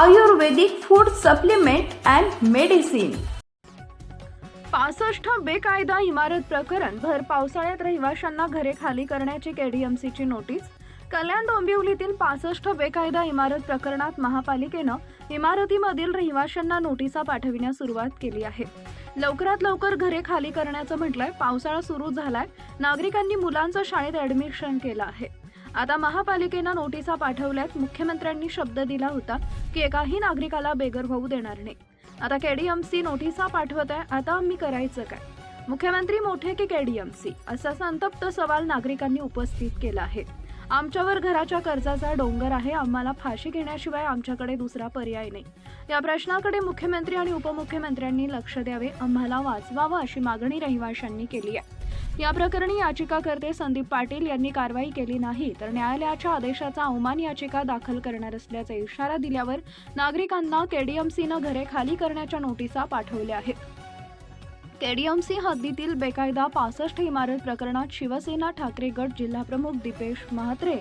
Ayurvedic food supplement and medicine. पासष्ट बेकायदा इमारत प्रकरण. भर पावसाळ्यात रहिवाशांना घरे खाली करण्याची केडीएमसीची नोटीस कल्याण डोंबिवलीतील पासष्ट बेकायदा इमारत प्रकरणात महापालिकेनं इमारतीमधील रहिवाशांना नोटिसा पाठविण्यास सुरुवात केली आहे. लवकरात लवकर घरे खाली करण्याचं म्हटलंय. पावसाळा सुरू झालाय. नागरिकांनी मुलांचं शाळेत ऍडमिशन केलं आहे. आता महापालिकेनं नोटिसा पाठवल्यात मुख्यमंत्र्यांनी शब्द दिला होता की एकाही नागरिकाला बेघर होऊ देणार नाही. आता केडीएमसी नोटिसा पाठवत आहे आता आम्ही करायचं काय? मुख्यमंत्री मोठे की केडीएमसी असा संतप्त सवाल नागरिकांनी उपस्थित केला आहे. आमच्यावर घराच्या कर्जाचा डोंगर आहे आम्हाला फाशी घेण्याशिवाय आमच्याकडे दुसरा पर्याय नाही. या प्रश्नाकडे मुख्यमंत्री आणि उपमुख्यमंत्र्यांनी लक्ष द्यावे आम्हाला वाचवावं अशी मागणी रहिवाशांनी केली आहे. या प्रकरणी याचिकाकर्ते संदीप पाटील यांनी कारवाई केली नाही तर न्यायालयाच्या आदेशाचा अवमान याचिका दाखल करणार असल्याचा इशारा दिल्यावर नागरिकांना केडीएमसीनं घरे खाली करण्याच्या नोटिसा पाठवल्या आहेत. केडीएमसी हद्दीतील बेकायदा पासष्ट इमारत प्रकरणात शिवसेना ठाकरे गट जिल्हाप्रमुख दीपेश म्हात्रे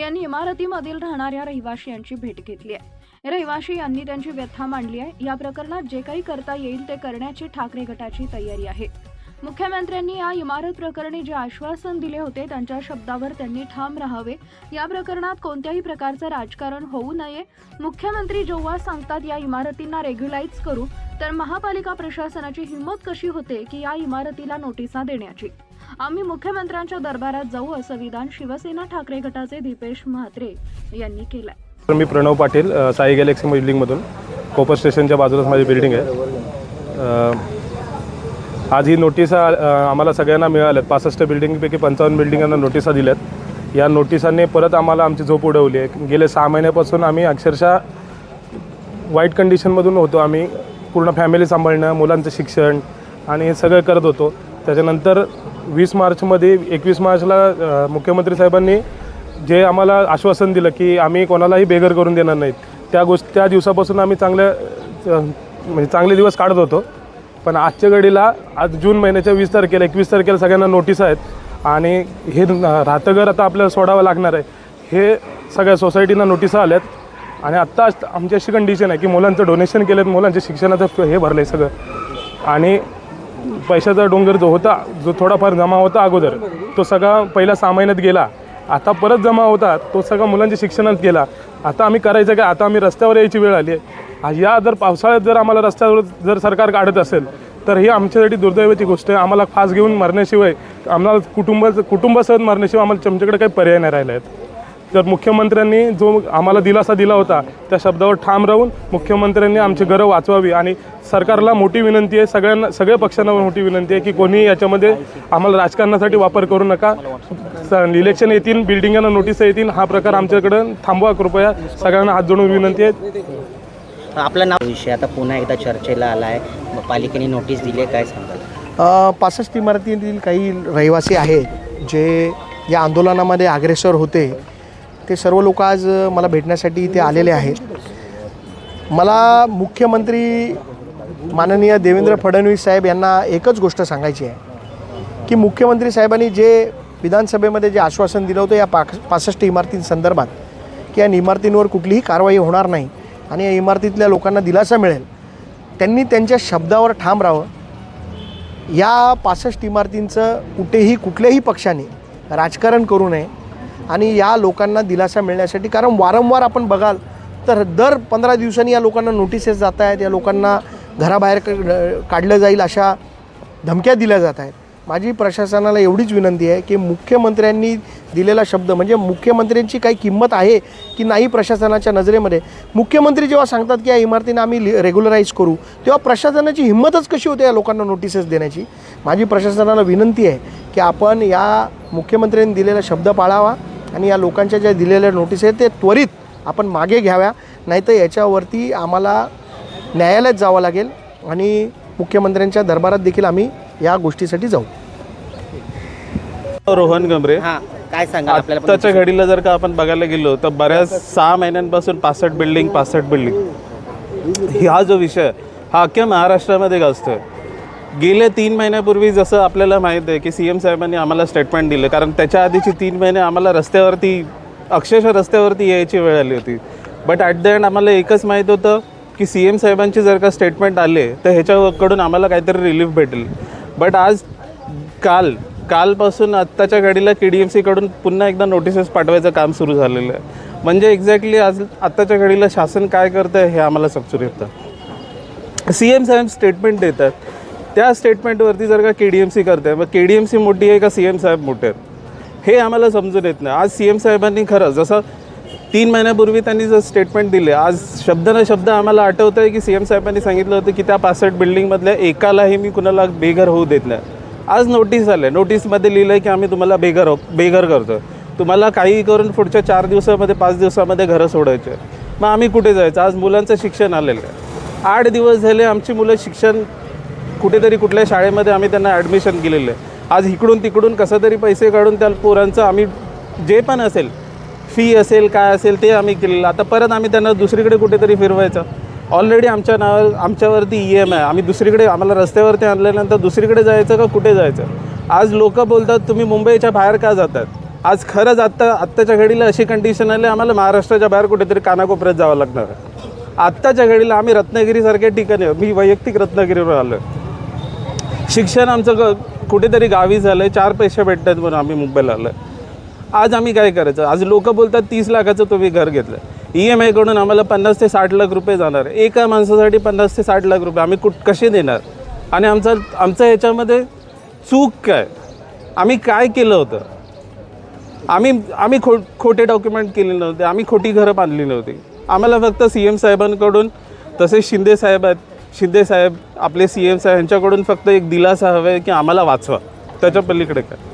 यांनी इमारतीमधील राहणाऱ्या रहिवाशी यांची भेट घेतली आहे. रहिवाशी यांनी त्यांची व्यथा मांडली आहे. या प्रकरणात जे काही करता येईल ते करण्याची ठाकरे गटाची तयारी आहे. मुख्यमंत्र्यांनी या इमारत प्रकरणी जे आश्वासन दिले होते त्यांच्या शब्दावर त्यांनी ठाम राहावे. या प्रकरणात कोणत्याही प्रकारचं राजकारण होऊ नये. मुख्यमंत्री जेव्हा सांगतात या इमारतींना रेग्युलाइज करू तर महापालिका प्रशासनाची हिंमत कशी होते की या इमारतीला नोटिसा देण्याची? आम्ही मुख्यमंत्र्यांच्या दरबारात जाऊ असं विधान शिवसेना ठाकरे गटाचे दीपेश म्हात्रे यांनी केलंय. तर मी प्रणव पाटील साई गॅलेक्सी बिल्डिंगमधून कोपर स्टेशनच्या बाजूलाच माझी बिल्डिंग आहे. आज ही नोटिसा आम्हाला सगळ्यांना मिळाल्यात. पासष्ट बिल्डिंगपैकी पंचावन्न बिल्डिंगांना नोटिसा दिल्यात. या नोटिसांनी परत आम्हाला आमची झोप उडवली आहे. गेले सहा महिन्यापासून आम्ही अक्षरशः वाईट कंडिशनमधून होतो. आम्ही पूर्ण फॅमिली सांभाळणं मुलांचं शिक्षण आणि हे सगळं करत होतो. त्याच्यानंतर वीस मार्चमध्ये एकवीस मार्चला मुख्यमंत्री साहेबांनी जे आम्हाला आश्वासन दिलं की आम्ही कोणालाही बेघर करून देणार नाहीत त्या गोष्ट त्या दिवसापासून आम्ही चांगल्या म्हणजे चांगले दिवस काढत होतो. पण आजच्या घडीला आज जून महिन्याच्या वीस तारखेला एकवीस तारखेला सगळ्यांना नोटीस आहेत. आणि हे राहतं घर आता आपल्याला सोडावं लागणार आहे. हे सगळ्या सोसायटीना नोटिसा आल्यात. आणि आत्ता आमची अशी कंडिशन आहे की मुलांचं डोनेशन केलं मुलांच्या शिक्षणाचं हे भरलं आहे सगळं. आणि पैशाचा डोंगर जो होता जो थोडाफार जमा होता अगोदर तो सगळा पहिल्या सहा महिन्यात गेला. आता परत जमा होता तो सगळा मुलांच्या शिक्षणात गेला. आता आम्ही करायचं काय? आता आम्ही रस्त्यावर यायची वेळ आली आहे. या जर पावसाळ्यात जर आम्हाला रस्त्यावर जर सरकार काढत असेल तर ही आमच्यासाठी दुर्दैवाची गोष्ट आहे. आम्हाला फास घेऊन मरण्याशिवाय आम्हाला कुटुंबाचं कुटुंबासह मरण्याशिवाय आम्हाला आमच्याकडे काही पर्याय नाही राहिले आहेत. तर मुख्यमंत्र्यांनी जो आम्हाला दिलासा दिला होता त्या शब्दावर ठाम राहून मुख्यमंत्र्यांनी आमची घरं वाचवावी आणि सरकारला मोठी विनंती आहे सगळ्यांना सगळ्या पक्षांना मोठी विनंती आहे की कोणीही याच्यामध्ये आम्हाला राजकारणासाठी वापर करू नका. इलेक्शन येतील बिल्डिंगांना नोटीस येतील हा प्रकार आमच्याकडं थांबवा कृपया. सगळ्यांना हात जोडून विनंती आहे. आपलं नाव विषय. आता पुन्हा एकदा चर्चेला आला आहे पालिकेने नोटीस दिली आहे काय सांगाल? पासष्ट इमारतीतील काही रहिवासी आहेत जे या आंदोलनामध्ये अग्रेसर होते ते सर्व लोक आज मला भेटण्यासाठी इथे आलेले आहेत. मला मुख्यमंत्री माननीय देवेंद्र फडणवीस साहेब यांना एकच गोष्ट सांगायची आहे की मुख्यमंत्री साहेबांनी जे विधानसभेमध्ये जे आश्वासन दिलं होतं या पाक पासष्ट इमारतींसंदर्भात की या इमारतींवर कुठलीही कारवाई होणार नाही. आणि या इमारतीतल्या लोकांना दिलासा मिळेल. त्यांनी त्यांच्या शब्दावर ठाम राहावं. या पासष्ट इमारतींचं कुठेही कुठल्याही पक्षाने राजकारण करू नये आणि या लोकांना दिलासा मिळण्यासाठी कारण वारंवार आपण बघाल तर दर पंधरा दिवसांनी या लोकांना नोटिसेस जात आहेत या लोकांना घराबाहेर क- काढलं जाईल अशा धमक्या दिल्या जात आहेत. माझी प्रशासनाला एवढीच विनंती आहे की मुख्यमंत्र्यांनी दिलेला शब्द म्हणजे मुख्यमंत्र्यांची काही किंमत आहे की नाही प्रशासनाच्या नजरेमध्ये? मुख्यमंत्री जेव्हा सांगतात की या इमारतीने आम्ही रेग्युलराईज करू तेव्हा प्रशासनाची हिंमतच कशी होते या लोकांना नोटिसेस देण्याची? माझी प्रशासनाला विनंती आहे की आपण या मुख्यमंत्र्यांनी दिलेला शब्द पाळावा आणि या लोकांच्या ज्या दिलेल्या नोटीस आहेत ते त्वरित आपण मागे घ्याव्या नाहीतर याच्यावरती आम्हाला न्यायालयात जावं लागेल आणि मुख्यमंत्र्यांच्या दरबारात देखील आम्ही या गोष्टीसाठी जाऊ. रोहन गमरे हां काय सांगाल आपल्याला पण आत्ताच्या घडीला जर का आपण बघायला गेलो तर बऱ्याच सहा महिन्यांपासून पासष्ट बिल्डिंग पासष्ट बिल्डिंग. हा जो विषय हा अख्ख्या महाराष्ट्रामध्ये गाजतोय. गेल्या तीन महिन्यापूर्वी जसं आपल्याला माहीत आहे की सी एम साहेबांनी आम्हाला स्टेटमेंट दिलं कारण त्याच्या आधीची तीन महिने आम्हाला रस्त्यावरती अक्षरशः रस्त्यावरती यायची वेळ आली होती. बट ॲट द एंड आम्हाला एकच माहीत होतं की सी एम साहेबांची जर का स्टेटमेंट आले तर ह्याच्याकडून आम्हाला काहीतरी रिलीफ भेटेल. बट आज काल कालपासून आत्ताच्या घडीला के डी एम सीकडून पुन्हा एकदा नोटिसेस पाठवायचं काम सुरू झालेलं आहे. म्हणजे एक्झॅक्टली आज आत्ताच्या घडीला शासन काय करतं आहे हे आम्हाला समजून येतं. सी एम साहेब स्टेटमेंट देतात. त्या स्टेटमेंटवरती जर का के डी एम सी करते मग के डी एम सी मोठी आहे का सी एम साहेब मोठे आहेत? हे आम्हाला समजून येत नाही. आज सी एम साहेबांनी खरं जसं तीन महिन्यापूर्वी त्यांनी जर स्टेटमेंट दिले आज शब्द न शब्द आम्हाला आठवतं आहे की सी एम साहेबांनी सांगितलं होतं की त्या पासष्ट बिल्डिंगमधल्या एकालाही मी कुणाला बेघर होऊ देत नाही. आज नोटीस आलं आहे नोटीसमध्ये लिहिलं आहे की आम्ही तुम्हाला बेघर हो बेघर करतो तुम्हाला काही करून पुढच्या चार दिवसामध्ये पाच दिवसामध्ये घरं सोडायचे. आहे. मग आम्ही कुठे जायचं? आज मुलांचं शिक्षण आलेलं आहे. आठ दिवस झाले आमची मुलं शिक्षण कुठेतरी कुठल्या शाळेमध्ये आम्ही त्यांना ॲडमिशन केलेलं आहे. आज इकडून तिकडून कसं तरी पैसे काढून त्या पोरांचं आम्ही जे पण असेल फी असेल काय असेल ते आम्ही केलेलं आता परत आम्ही त्यांना दुसरीकडे कुठेतरी फिरवायचं. ऑलरेडी आमच्या नावावर आमच्यावरती ई एम आहे. आम्ही दुसरीकडे आम्हाला रस्त्यावरती आणल्यानंतर दुसरीकडे जायचं का कुठे जायचं? आज लोक बोलतात तुम्ही मुंबईच्या बाहेर का जातात आज खरंच आत्ता आत्ताच्या घडीला अशी कंडिशन आली आम्हाला महाराष्ट्राच्या बाहेर कुठेतरी कानाकोपऱ्यात जावं लागणार आहे. आत्ताच्या घडीला आम्ही रत्नागिरीसारख्या ठिकाणी मी वैयक्तिक रत्नागिरीवर आलो शिक्षण आमचं ग कुठेतरी गावी झालं आहे चार पैसे भेटतात म्हणून आम्ही मुंबईला आलो आहे आज आम्ही काय करायचं? आज लोक बोलतात तीस लाखाचं तुम्ही घर घेतलं. ई एम आयकडून आम्हाला पन्नास ते साठ लाख रुपये जाणार आहे. एका माणसासाठी पन्नास ते साठ लाख रुपये आम्ही कुठ कसे देणार? आणि आमचा आमचं ह्याच्यामध्ये चूक काय? आम्ही काय केलं होतं? आम्ही आम्ही खो खोटे डॉक्युमेंट केले नव्हते. आम्ही खोटी घरं बांधली नव्हती. आम्हाला फक्त सी एम साहेबांकडून तसेच शिंदे साहेब आहेत शिंदे साहेब आपले सी एम साहेब यांच्याकडून फक्त एक दिलासा हवा आहे की आम्हाला वाचवा. त्याच्या पलीकडे काय?